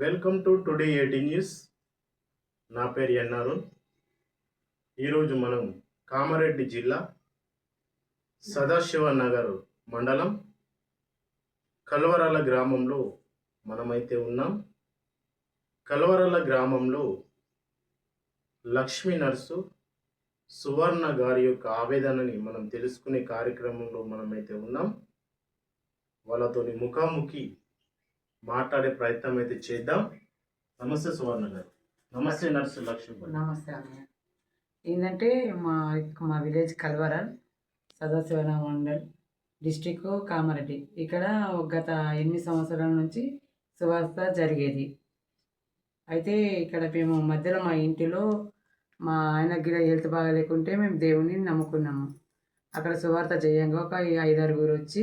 Welcome to today eighty news నా పేరు NR ఈరోజు మనం కామారెడ్డి జిల్లా సదాశివ నగర్ మండలం కల్వరాల గ్రామంలో మనమైతే ఉన్నాం. కల్వరాల గ్రామంలో లక్ష్మీ నర్సు సువర్ణ గారి యొక్క ఆవేదనని మనం తెలుసుకునే కార్యక్రమంలో మనమైతే ఉన్నాం. వాళ్ళతోని ముఖాముఖి మాట్లాడే ప్రయత్నం అయితే చేద్దాం. నమస్తే సువర్ణ గారు. నమస్తే నర్సు లక్ష్మి. నమస్తే అన్నయ్య. ఏంటంటే మా మా విలేజ్ కల్వరాల్ సదాశివన మండల్ డిస్టిక్ కామారెడ్డి. ఇక్కడ గత ఎనిమిది సంవత్సరాల నుంచి సువార్త జరిగేది. అయితే ఇక్కడ మేము మధ్యలో మా ఇంటిలో మా ఆయన గిడ హెల్త్ బాగా లేకుంటే మేము దేవుని నమ్ముకున్నాము. అక్కడ సువార్త చేయంగా ఒక ఐదారుగురు వచ్చి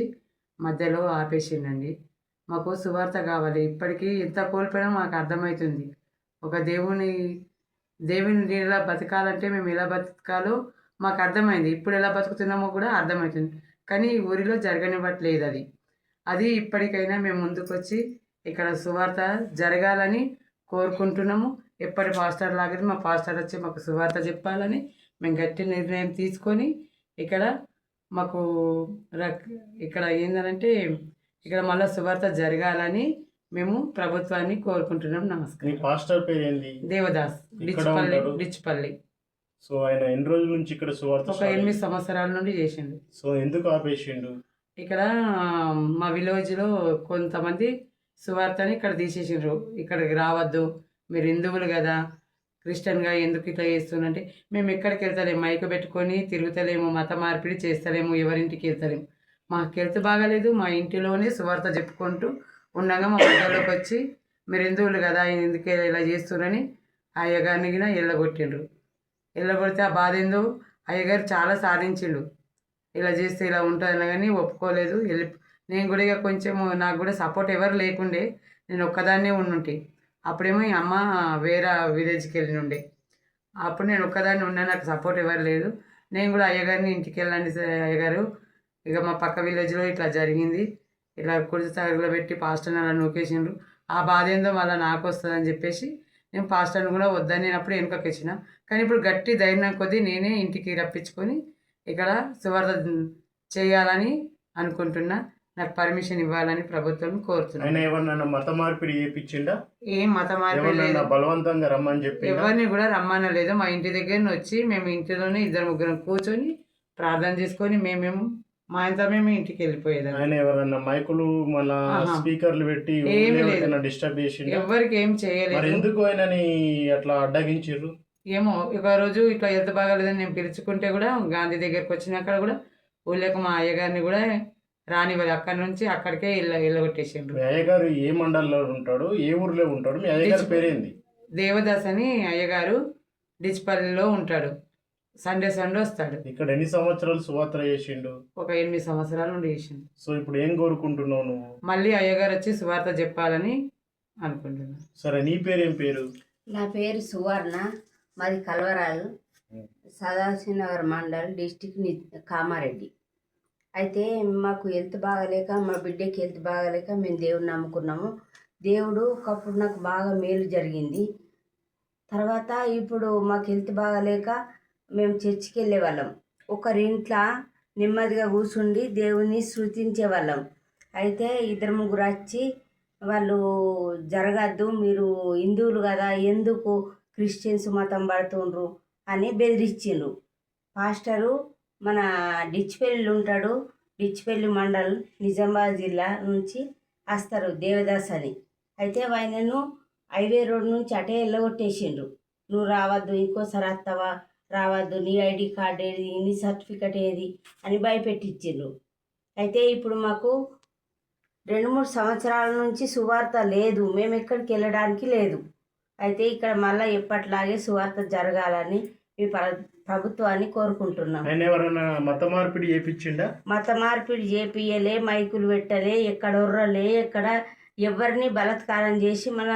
మధ్యలో ఆపేసిండండి. మాకు సువార్త కావాలి. ఇప్పటికీ ఎంత కోల్పోయడం మాకు అర్థమవుతుంది. ఒక దేవుని దేవుని ఎలా బతకాలంటే మేము ఎలా బతకాలో మాకు అర్థమైంది. ఇప్పుడు ఎలా బతుకుతున్నామో కూడా అర్థమవుతుంది. కానీ ఈ ఊరిలో జరగనివ్వట్లేదు అది. అది ఇప్పటికైనా మేము ముందుకొచ్చి ఇక్కడ సువార్త జరగాలని కోరుకుంటున్నాము. ఎప్పటి పాస్టర్ లాగితే మా పాస్టర్ వచ్చి మాకు సువార్త చెప్పాలని మేము గట్టి నిర్ణయం తీసుకొని ఇక్కడ మాకు రక్ ఇక్కడ ఏంటంటే ఇక్కడ మళ్ళీ సువార్త జరగాలని మేము ప్రభుత్వాన్ని కోరుకుంటున్నాం. మీ నమస్కారం పాస్టర్ పేరు ఏంది దేవదాస్ డిచ్పల్లి ఉంటాడు. డిచ్పల్లి సో ఆయన ఎన్ని రోజుల నుంచి ఇక్కడ సువార్త ఒక ఎనిమిది? సంవత్సరాల నుండి చేసిండు. సో ఎందుకు ఆపేసిండు? ఇక్కడ మా విలేజ్లో కొంతమంది సువార్తని ఇక్కడ తీసేసిండ్రు. ఇక్కడికి రావద్దు మీరు హిందువులు కదా క్రిస్టియన్గా ఎందుకు ఇట్లా చేస్తున్నంటే మేము ఎక్కడికి వెళ్తలేము మైకు పెట్టుకొని తిరుగుతలేము మత మార్పిడి చేస్తలేము ఎవరింటికి వెళ్తలేము మాకు హెల్త్ బాగాలేదు మా ఇంటిలోనే సువార్త చెప్పుకుంటూ ఉండగా మా మధ్యలోకి వచ్చి మీరు హిందువులు కదా? ఎందుకు ఇలా చేస్తున్నారని? అయ్యగారిని కూడా ఎల్లగొట్టిండ్రు. ఎల్లగొడితే ఆ బాధ ఏందో? అయ్యగారు చాలా సాధించిండు ఇలా చేస్తే ఇలా ఉంటుందని కానీ ఒప్పుకోలేదు. వెళ్ళి నేను కూడా ఇక కొంచెం నాకు కూడా సపోర్ట్ ఎవరు లేకుండే నేను ఒక్కదాన్నే ఉండుంటే. అప్పుడేమో ఈ అమ్మ వేరే విలేజ్కి వెళ్ళి ఉండే అప్పుడు నేను ఒక్కదాన్ని ఉన్నా నాకు సపోర్ట్ ఎవరు లేదు. నేను కూడా అయ్యగారిని ఇంటికి వెళ్ళండి అయ్యగారు. ఇక మా పక్క విలేజ్లో ఇట్లా జరిగింది. ఇలా కుడిచి తగలో పెట్టి పాస్టర్ని అలా నూకేసిండ్రు ఆ బాధ ఏందో మళ్ళీ నాకు వస్తుందని చెప్పేసి నేను పాస్టర్ని కూడా వద్దని నేను అప్పుడు వెనుకకి వచ్చిన. కానీ ఇప్పుడు గట్టి ధైర్యం కొద్దీ నేనే ఇంటికి రప్పించుకొని ఇక్కడ సువార్త చేయాలని అనుకుంటున్నా. నాకు పర్మిషన్ ఇవ్వాలని ప్రభుత్వం కోరుతున్నాను మత మార్పిడి చేయించిండా ఏం మత మార్పు ఎవరినైనా లేదు బలవంతంగా రమ్మని చెప్పి ఎవరిని కూడా రమ్మనలేదు మా ఇంటి దగ్గర వచ్చి మేము ఇంటిలోనే ఇద్దరు ముగ్గురం కూర్చొని ప్రార్థన చేసుకొని మేమేమో మా ఇంత మేము ఇంటికి వెళ్ళిపోయేదాం ఆయన ఎవరైనా మైకులు మన. స్పీకర్లు పెట్టి. డిస్టర్బ్ చేసిండు? ఎవరికి ఏం చేయలేదు. ఎందుకు ఆయనని అట్లా అడ్డగించిర్రు? ఏమో ఒక రోజు ఇట్లా ఎంత బాగాలేదని నేను పిలుచుకుంటే కూడా గాంధీ దగ్గరికి వచ్చినాక కూడా ఊళ్ళోకి మా అయ్యగారిని కూడా రానివ్వదు అక్కడి నుంచి అక్కడికే ఇళ్ళ ఇళ్ళగొట్టేసిండ్రు మీ అయ్యగారు ఏ మండలంలో ఉంటాడు? ఏ ఊర్లో ఉంటాడు? మీ అయ్యగారి పేరేంది? దేవదాస్ అని అయ్యగారు డిచ్పల్లిలో ఉంటాడు. సండే సండే వస్తాడు. ఇక్కడ ఎన్ని సంవత్సరాలు సువార్త చేసిండు? ఒక ఎనిమిది సంవత్సరాల నుండి చేసిండు. సో ఇప్పుడు ఏం కోరుకుంటున్నావు నువ్వు? మళ్ళీ అయ్యగారు వచ్చి సువార్త చెప్పాలని అనుకుంటున్నాను సరే నీ పేరేం పేరు? నా పేరు సువర్ణ మాది కల్వరాలు. సదాశివనగర్ మండల్ డిస్టిక్ ని- కామారెడ్డి. అయితే మాకు హెల్త్ బాగాలేక మా బిడ్డకి హెల్త్ బాగాలేక మేము దేవుడిని నమ్ముకున్నాము. దేవుడు ఒకప్పుడు నాకు బాగా మేలు జరిగింది. తర్వాత ఇప్పుడు మాకు హెల్త్ బాగాలేక మేము చర్చికి వెళ్ళే వాళ్ళం ఒకరింట్లో నెమ్మదిగా కూర్చుండి దేవుని శృతించే వాళ్ళం అయితే ఇద్దరు ముగ్గురు వచ్చి వాళ్ళు జరగద్దు మీరు హిందువులు కదా ఎందుకు క్రిస్టియన్స్ మతం పడుతుండ్రు? అని బెదిరించిండ్రు పాస్టరు మన డిచ్పెల్లి ఉంటాడు డిచ్పెల్లి మండల్ నిజామాబాద్ జిల్లా నుంచి వస్తారు దేవదాస్ అని. అయితే ఆయనను హైవే రోడ్ నుంచి అటే వెళ్ళగొట్టేసిండ్రు. నువ్వు రావద్దు ఇంకోసారి వస్తావా? రావద్దు నీ ఐడి కార్డ్ ఏది నీ సర్టిఫికెట్ ఏది అని భయపెట్టించిండ్రు. అయితే ఇప్పుడు మాకు రెండు మూడు సంవత్సరాల నుంచి సువార్త లేదు మేము ఎక్కడికి వెళ్ళడానికి లేదు. అయితే ఇక్కడ మళ్ళీ ఎప్పట్లాగే సువార్త జరగాలని మీ ప్ర- ప్రభుత్వాన్ని కోరుకుంటున్నాం. ఆయన ఎవరైనా మత మార్పిడి చేపించిండా? మత మార్పిడి చేపియలే మైకులు పెట్టలే ఎక్కడ ఉర్రలే ఎక్కడ ఎవరిని బలత్కారం చేసి మన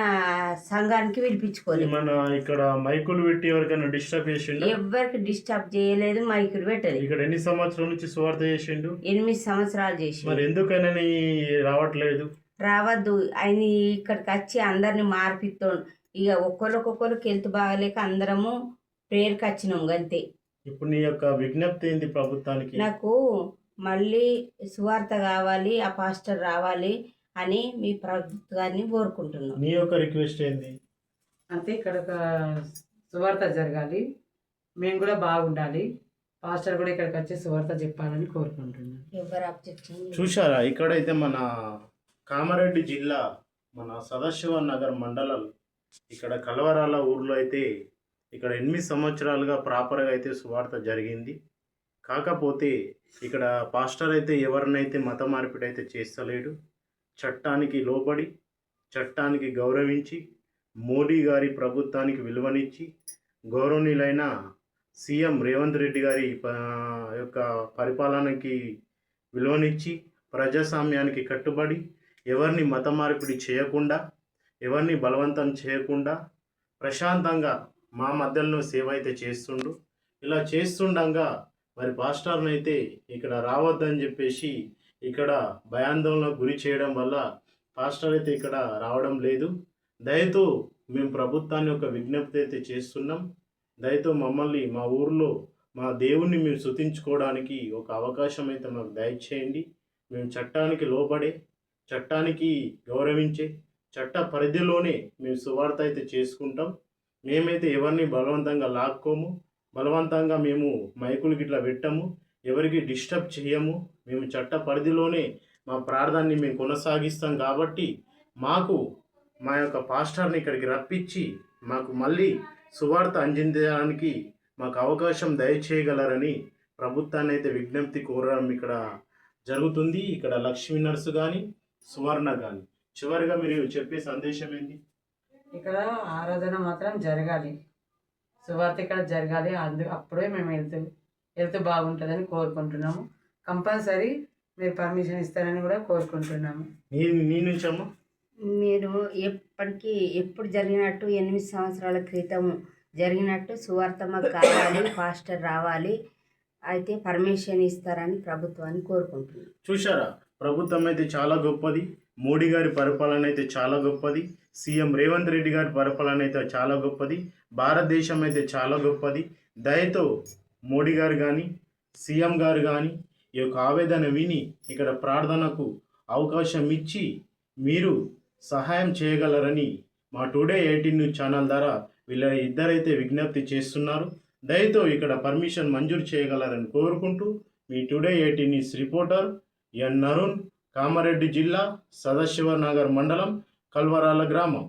సంఘానికి పిలిపించుకోలేదు మన ఇక్కడ మైకులు పెట్టి ఎవరికైనా డిస్టర్బ్ చేసిండు? ఎవరికి డిస్టర్బ్ చేయలేదు మైకులు పెట్టలేదు. ఇక్కడ ఎన్ని సంవత్సరాల నుంచి సువార్త చేసిండు? ఎనిమిది సంవత్సరాలు చేసి మరి ఎందుకైనా రావట్లేదు? రావద్దు ఆయన ఇక్కడికి వచ్చి అందరిని మార్పిస్తాడు ఇక ఒక్కొక్కరికి హెల్త్ బాగాలేక అందరము ప్రేయర్కి వచ్చినాం అంతే ఇప్పుడు నీ యొక్క విజ్ఞప్తి ఏంది ప్రభుత్వానికి? నాకు మళ్ళీ సువార్త కావాలి ఆ పాస్టర్ రావాలి. అని మీ ప్రభుత్వాన్ని కోరుకుంటున్నాం. నీ యొక్క రిక్వెస్ట్ ఏంది? అంతే ఇక్కడ ఒక సువార్త జరగాలి. మేము కూడా బాగుండాలి. పాస్టర్ కూడా ఇక్కడికి వచ్చి సువార్త చెప్పాలని కోరుకుంటున్నాను ఎవరు అబ్జెక్షన్ చూశారా? ఇక్కడైతే మన కామారెడ్డి జిల్లా మన సదాశివ నగర్ మండలం ఇక్కడ కలవరాల ఊర్లో అయితే ఇక్కడ ఎనిమిది సంవత్సరాలుగా ప్రాపర్గా అయితే సువార్త జరిగింది. కాకపోతే ఇక్కడ పాస్టర్ అయితే ఎవరినైతే మత మార్పిడి అయితే చేస్తలేడు చట్టానికి లోబడి చట్టానికి గౌరవించి మోడీ గారి ప్రభుత్వానికి విలువనిచ్చి గౌరవనీయులైన సీఎం రేవంత్ రెడ్డి గారి యొక్క పరిపాలనకి విలువనిచ్చి ప్రజాస్వామ్యానికి కట్టుబడి ఎవరిని మత మార్పిడి చేయకుండా ఎవరిని బలవంతం చేయకుండా ప్రశాంతంగా మా మధ్యలో సేవ అయితే చేస్తుండు. ఇలా చేస్తుండగా మరి పాస్టర్నైతే అయితే ఇక్కడ రావద్దని చెప్పేసి ఇక్కడ భయాందోళనకు గురి చేయడం వల్ల పాస్టర్ అయితే ఇక్కడ రావడం లేదు. దయతో మేము ప్రభుత్వాన్ని ఒక విజ్ఞప్తి అయితే చేస్తున్నాం. దయతో మమ్మల్ని మా ఊర్లో మా దేవుణ్ణి మేము శృతించుకోవడానికి ఒక అవకాశం అయితే మాకు దయచేయండి. మేము చట్టానికి లోబడే చట్టానికి గౌరవించే చట్ట పరిధిలోనే మేము సువార్త అయితే చేసుకుంటాం. మేమైతే ఎవరిని బలవంతంగా లాక్కోము బలవంతంగా మేము మైకులు గిట్లా పెట్టము. ఎవరికి డిస్టర్బ్ చేయము. మేము చట్ట పరిధిలోనే మా ప్రార్థనని మేము కొనసాగిస్తాం కాబట్టి మాకు మా యొక్క పాస్టర్ని ఇక్కడికి రప్పించి మాకు మళ్ళీ సువార్త అందించడానికి మాకు అవకాశం దయచేయగలరని ప్రభుత్వాన్ని అయితే విజ్ఞప్తి కోరడం ఇక్కడ జరుగుతుంది. ఇక్కడ లక్ష్మీ నర్సు కానీ సువర్ణ కానీ చివరిగా మీరు చెప్పే సందేశం ఏంటి? ఇక్కడ ఆరాధన మాత్రం జరగాలి. సువార్త ఇక్కడ జరగాలి. అందు అప్పుడే మేము వెళ్తాం. హెల్త్ బాగుంటుందని కోరుకుంటున్నాము. కంపల్సరీ మీరు పర్మిషన్ ఇస్తారని కూడా కోరుకుంటున్నాము. నీ నీ నుంచమ్మా మీరు ఎప్పటికీ ఎప్పుడు జరిగినట్టు ఎనిమిది సంవత్సరాల క్రితం జరిగినట్టు సువార్త మాకు కావాలి పాస్టర్ రావాలి అయితే పర్మిషన్ ఇస్తారని ప్రభుత్వాన్ని కోరుకుంటున్నాం. చూశారా? ప్రభుత్వం అయితే చాలా గొప్పది. మోడీ గారి పరిపాలన అయితే చాలా గొప్పది. సీఎం రేవంత్ రెడ్డి గారి పరిపాలన అయితే చాలా గొప్పది. భారతదేశం అయితే చాలా గొప్పది. దయతో మోడీ గారు కానీ సీఎం గారు కానీ ఈ యొక్క ఆవేదన విని ఇక్కడ ప్రార్థనకు అవకాశం ఇచ్చి మీరు సహాయం చేయగలరని మా టుడే ఎయిటీన్ న్యూస్ ఛానల్ ద్వారా వీళ్ళ ఇద్దరైతే విజ్ఞప్తి చేస్తున్నారు. దయతో ఇక్కడ పర్మిషన్ మంజూరు చేయగలరని కోరుకుంటూ మీ today eighteen news reporter N Narun Kamareddy జిల్లా సదాశివనగర్ మండలం కల్వరాల గ్రామం.